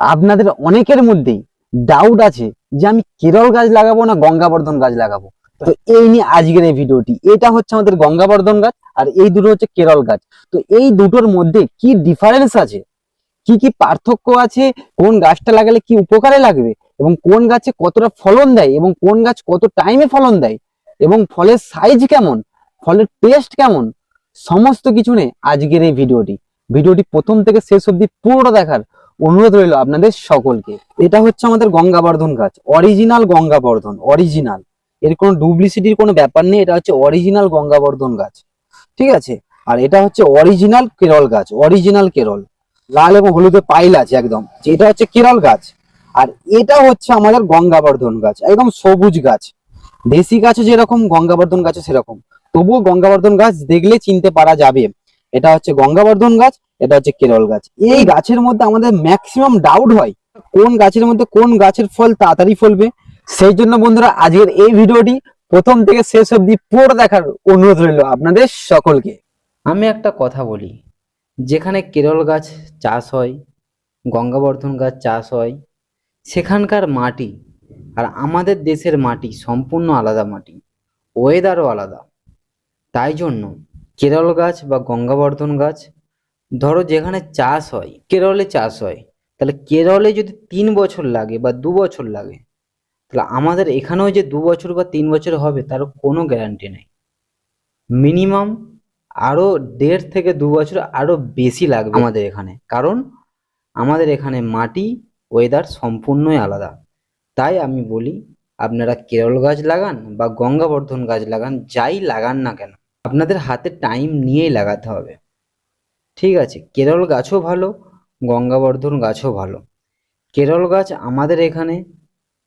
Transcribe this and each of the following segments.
আপনাদের অনেকের মধ্যেই ডাউট আছে যে আমি কেরল গাছ লাগাবো না গঙ্গাবর্ধন গাছ লাগাবো? তো এই নিয়ে আজকের এই ভিডিওটি। এটা হচ্ছে আমাদের গঙ্গাবর্ধন গাছ আর এই দুটো হচ্ছে কেরল গাছ। তো এই দুটোর মধ্যে কি ডিফারেন্স আছে? কি কি পার্থক্য আছে? কোন গাছটা লাগালে কি উপকারে লাগবে? এবং কোন গাছে কতটা ফলন দেয়? এবং কোন গাছ কত টাইমে ফলন দেয়? এবং ফলের সাইজ কেমন? ফলের টেস্ট কেমন? সমস্ত কিছু নিয়ে আজকের এই ভিডিওটি। ভিডিওটি প্রথম থেকে শেষ অবধি পুরোটা দেখার অনুরোধ রইল আপনাদের সকলকে। এটা হচ্ছে আমাদের গঙ্গাবর্ধন গাছ। অরিজিনাল গঙ্গাবর্ধন অরিজিনাল এর কোনো ডুপ্লিসিটির কোনো ব্যাপার নেই, এটা হচ্ছে অরিজিনাল গঙ্গাবর্ধন গাছ। ঠিক আছে? আর এটা হচ্ছে অরিজিনাল কেরল গাছ অরিজিনাল কেরল। লাল এবং হলুদে পাইল আছে একদম। এটা হচ্ছে কেরল গাছ। আর এটা হচ্ছে আমাদের গঙ্গাবর্ধন গাছ, একদম সবুজ গাছ। দেশি গাছে যেরকম, গঙ্গাবর্ধন গাছে সেরকম। তবুও গঙ্গাবর্ধন গাছ দেখলে চিনতে পারা যাবে। এটা হচ্ছে গঙ্গাবর্ধন গাছ এটা হচ্ছে কেরল গাছ। এই গাছের মধ্যে আমাদের ম্যাক্সিমাম ডাউট হয়, কোন গাছের মধ্যে কোন গাছের ফল তাড়াতাড়ি ফলবে। সেই জন্য বন্ধুরা, আজকের এই ভিডিওটি প্রথম থেকে শেষ অবধি পুরো দেখার অনুরোধ রইল আপনাদের সকলকে। আমি একটা কথা বলি, যেখানে কেরল গাছ চাষ হয়, গঙ্গাবর্ধন গাছ চাষ হয়, সেখানকার মাটি আর আমাদের দেশের মাটি সম্পূর্ণ আলাদা মাটি ওয়েদারও আলাদা। তাই জন্য কেরল গাছ বা গঙ্গাবর্ধন গাছ ধরো যেখানে চাষ হয়, কেরলে চাষ হয়, তাহলে কেরলে যদি তিন বছর লাগে বা দু বছর লাগে, তাহলে আমাদের এখানেও যে দু বছর বা তিন বছর হবে তার কোনো গ্যারান্টি নেই। মিনিমাম আরও দেড় থেকে দু বছর আরও বেশি লাগবে আমাদের এখানে, কারণ আমাদের এখানে মাটি ওয়েদার সম্পূর্ণই আলাদা। তাই আমি বলি, আপনারা কেরল গাছ লাগান বা গঙ্গাবর্ধন গাছ লাগান, যাই লাগান না কেন, আপনাদের হাতে টাইম নিয়েই লাগাতে হবে। ঠিক আছে, কেরল গাছও ভালো, গঙ্গাবর্ধন গাছও ভালো। কেরল গাছ আমাদের এখানে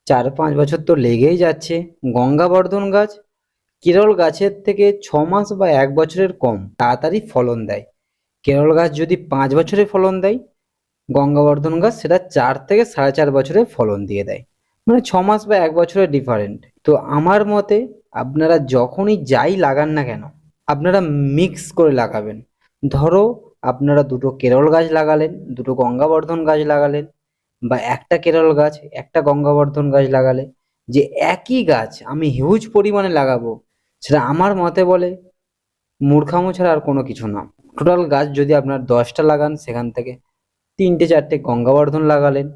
চার পাঁচ বছর তো লেগেই যাচ্ছে। গঙ্গাবর্ধন গাছ কেরল গাছের থেকে ছ মাস বা এক বছরের কম, তাড়াতাড়ি ফলন দেয়। কেরল গাছ যদি পাঁচ বছরে ফলন দেয়, গঙ্গাবর্ধন গাছ সেটা চার থেকে সাড়ে চার বছরে ফলন দিয়ে দেয়। মানে ছ মাস বা এক বছরের ডিফারেন্ট তো আমার মতে আপনারা যখনই যাই লাগান না কেন, আপনারা মিক্স করে লাগাবেন। ধরো আপনারা দুটো কেরল গাছ লাগালেন, দুটো গঙ্গাবর্ধন গাছ লাগালেন বা একটা কেরল গাছ, একটা গঙ্গাবর্ধন গাছ লাগালে যে একই গাছ আমি হিউজ পরিমাণে লাগাবো সেটা আমার মতে বলে মূর্খামো ছাড়া আর কোনো কিছু না। টোটাল গাছ যদি আপনার দশটা লাগান সেখান থেকে তিনটে চারটে গঙ্গাবর্ধন লাগালেন,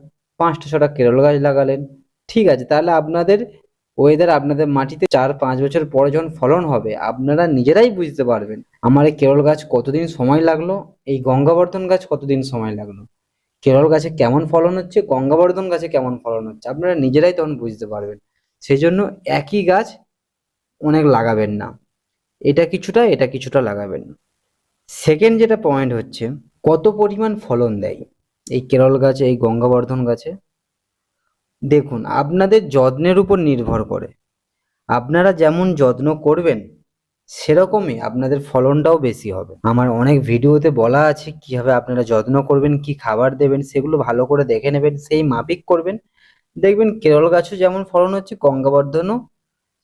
পাঁচটা ছটা কেরল গাছ লাগালেন, ঠিক আছে, তাহলে আপনাদের ওয়েদার আপনাদের মাটিতে চার পাঁচ বছর পরে যখন ফলন হবে, আপনারা নিজেরাই বুঝতে পারবেন আমার এই কেরল গাছ কতদিন সময় লাগল এই গঙ্গাবর্ধন গাছ কতদিন সময় লাগল? কেরল গাছে কেমন ফলন হচ্ছে? গঙ্গাবর্ধন গাছে কেমন ফলন হচ্ছে? আপনারা নিজেরাই তখন বুঝতে পারবেন। সেই জন্য একই গাছ অনেক লাগাবেন না। এটা কিছুটা এটা কিছুটা লাগাবেন। সেকেন্ড যেটা পয়েন্ট হচ্ছে, কত পরিমাণ ফলন দেয় এই কেরল গাছে, এই গঙ্গাবর্ধন গাছে? দেখুন, আপনাদের যত্নের উপর নির্ভর করে। আপনারা যেমন যত্ন করবেন সেরকমই আপনাদের ফলনটাও বেশি হবে। আমার অনেক ভিডিওতে বলা আছে কীভাবে আপনারা যত্ন করবেন, কি খাবার দেবেন, সেগুলো ভালো করে দেখে নেবেন, সেই মাফিক করবেন। দেখবেন কেরল গাছও যেমন ফলন হচ্ছে, গঙ্গাবর্ধনও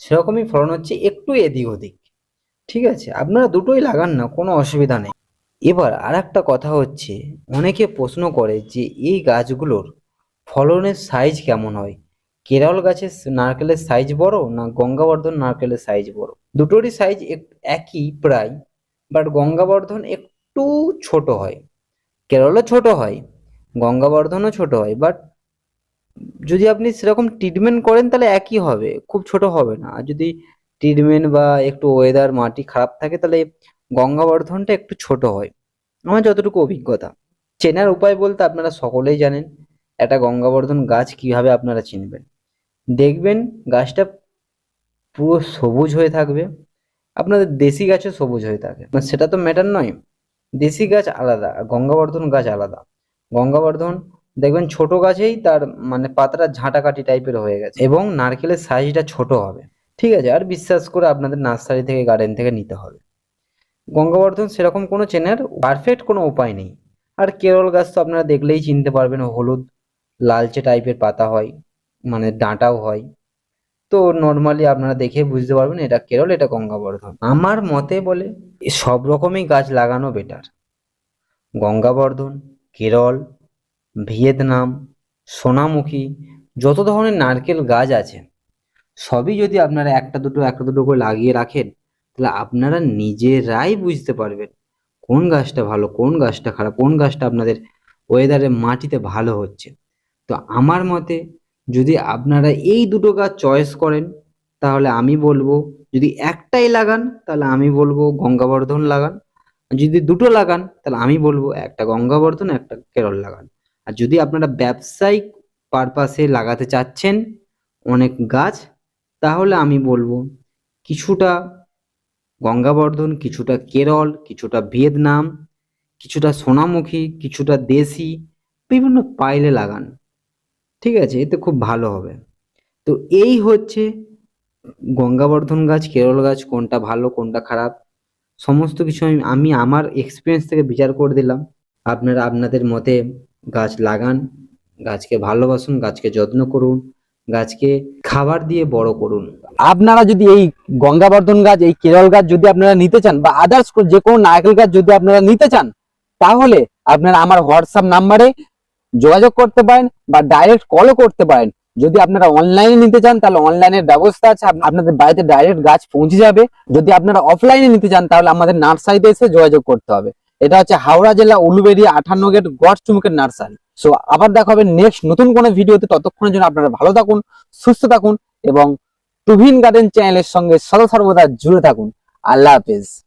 সেরকমই ফলন হচ্ছে, একটু এদিক ওদিক। ঠিক আছে, আপনারা দুটোই লাগান না, কোনো অসুবিধা নেই। এবার আর একটা কথা হচ্ছে, অনেকে প্রশ্ন করে যে এই গাছগুলোর ফলনের সাইজ কেমন হয়? কেরল গাছের নারকেলের সাইজ বড় না গঙ্গাবর্ধন নারকেলের সাইজ বড়? দুটোরই সাইজ একই প্রায় বাট গঙ্গাবর্ধন একটু ছোট হয়। কেরলও ছোট হয়, গঙ্গাবর্ধনও ছোট হয় বাট যদি আপনি সেরকম ট্রিটমেন্ট করেন তাহলে একই হবে, খুব ছোট হবে না। আর যদি ট্রিটমেন্ট বা একটু ওয়েদার মাটি খারাপ থাকে তাহলে গঙ্গাবর্ধনটা একটু ছোট হয়। আমার যতটুকু অভিজ্ঞতা। চেনার উপায় বলতে আপনারা সকলেই জানেন, একটা গঙ্গাবর্ধন গাছ কীভাবে আপনারা চিনবেন। দেখবেন গাছটা পুরো সবুজ হয়ে থাকবে। আপনাদের দেশি গাছও সবুজ হয়ে থাকে। সেটা তো ম্যাটার নয়। দেশি গাছ আলাদা গঙ্গাবর্ধন গাছ আলাদা। গঙ্গাবর্ধন, দেখবেন ছোট গাছেই তার মানে পাতাটা ঝাঁটাকাটি টাইপের হয়ে গেছে এবং নারকেলের সাইজটা ছোট হবে। ঠিক আছে, আর বিশ্বাস করে আপনাদের নার্সারি থেকে গার্ডেন থেকে নিতে হবে। গঙ্গাবর্ধন সেরকম কোনো চেনার পারফেক্ট কোনো উপায় নেই। আর কেরল গাছ তো আপনারা দেখলেই চিনতে পারবেন, হলুদ, লালচে টাইপের পাতা হয়। মানে ডাঁটাও হয়। তো নর্মালি আপনারা দেখে বুঝতে পারবেন এটা কেরল, এটা গঙ্গাবর্ধন। আমার মতে বলে, সব রকমই গাছ লাগানো বেটার গঙ্গাবর্ধন, কেরল, ভিয়েতনাম, সোনামুখী, যত ধরনের নারকেল গাছ আছে, সবই যদি আপনারা একটা দুটো একটা দুটো করে লাগিয়ে রাখেন, তাহলে আপনারা নিজেরাই বুঝতে পারবেন কোন গাছটা ভালো, কোন গাছটা খারাপ, কোন গাছটা আপনাদের ওয়েদারে মাটিতে ভালো হচ্ছে। তো আমার মতে যদি আপনারা এই দুটো গাছ চয়েস করেন, তাহলে আমি বলব, যদি একটাই লাগান, তাহলে আমি বলব গঙ্গাবর্ধন লাগান। আর যদি দুটো লাগান, তাহলে আমি বলব একটা গঙ্গাবর্ধন, একটা কেরল লাগান। আর যদি আপনারা ব্যবসায়িক পারপাসে লাগাতে চাচ্ছেন অনেক গাছ, তাহলে আমি বলব কিছুটা গঙ্গাবর্ধন, কিছুটা কেরল, কিছুটা ভিয়েতনাম, কিছুটা সোনামুখী, কিছুটা দেশি, বিভিন্ন পাইলে লাগান। ঠিক আছে, এতে খুব ভালো হবে। তো এই হচ্ছে গঙ্গাবর্ধন গাছ, কেরল গাছ, কোনটা ভালো, কোনটা খারাপ, সমস্ত কিছু আমি আমি আমার এক্সপিরিয়েন্স থেকে বিচার করে দিলাম। আপনারা আপনাদের মতে গাছ লাগান, গাছকে ভালোবাসুন, গাছকে যত্ন করুন, গাছকে খাবার দিয়ে বড় করুন। আপনারা যদি এই গঙ্গাবর্ধন গাছ, এই কেরল গাছ যদি আপনারা নিতে চান, বা আদার্স যে কোনো নারকেল গাছ যদি আপনারা নিতে চান, তাহলে আপনারা আমার হোয়াটসঅ্যাপ নাম্বারে যোগাযোগ করতে পারেন বা ডাইরেক্ট কলও করতে পারেন। যদি আপনারা অনলাইনে নিতে চান, তাহলে অনলাইনের ব্যবস্থা আছে। আপনাদের বাড়িতে ডাইরেক্ট গাছ পৌঁছে যাবে। যদি আপনারা অফলাইনে নিতে চান, তাহলে আমাদের নার্সারিতে এসে যোগাযোগ করতে হবে। এটা হচ্ছে হাওড়া জেলা উলুবেড়িয়া আঠান্ন গেট গড় চুমুকের নার্সারি। সো আবার দেখা হবে নেক্সট নতুন কোনো ভিডিওতে। ততক্ষণের জন্য আপনারা ভালো থাকুন, সুস্থ থাকুন এবং টুভিন গার্ডেন চ্যানেলের সঙ্গে সদা সর্বদা জুড়ে থাকুন। আল্লাহ হাফেজ।